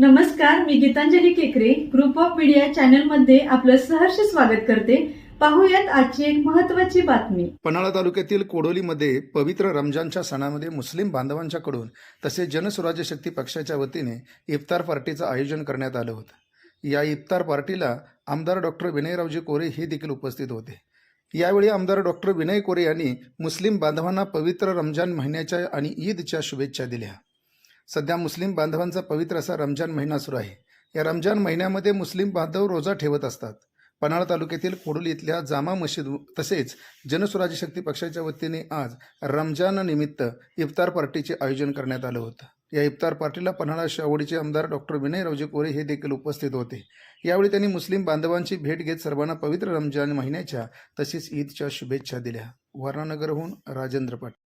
नमस्कार मी गीतांजली केकरे. Group of media चॅनलमध्ये आपलं सहर्ष स्वागत करते. पाहूयात आजची एक महत्वाची बातमी. पन्हाळा तालुक्यातील कोडोलीमध्ये पवित्र रमजानच्या सणामध्ये मुस्लिम बांधवांच्याकडून तसेच जनस्वराज्य शक्ती पक्षाच्या वतीने इफ्तार पार्टीचं आयोजन करण्यात आलं होतं. या इफ्तार पार्टीला आमदार डॉक्टर विनयरावजी कोरे हे देखील उपस्थित होते. यावेळी आमदार डॉक्टर विनय कोरे यांनी मुस्लिम बांधवांना पवित्र रमजान महिन्याच्या आणि ईदच्या शुभेच्छा दिल्या. सध्या मुस्लिम बांधवांचा पवित्र असा रमजान महिना सुरू आहे. या रमजान महिन्यामध्ये मुस्लिम बांधव रोजा ठेवत असतात. पन्हाळा तालुक्यातील कोडोली इथल्या जामा मशीद तसेच जनसुराज्य शक्ती पक्षाच्या वतीने आज रमजाननिमित्त इफ्तार पार्टीचे आयोजन करण्यात आलं होतं. या इफ्तार पार्टीला पन्हाळा शावडीचे आमदार डॉक्टर विनय रावजे कोरे हे देखील उपस्थित होते. यावेळी त्यांनी मुस्लिम बांधवांची भेट घेत सर्वांना पवित्र रमजान महिन्याच्या तसेच ईदच्या शुभेच्छा दिल्या. वारानगरहून Rajendra Patil.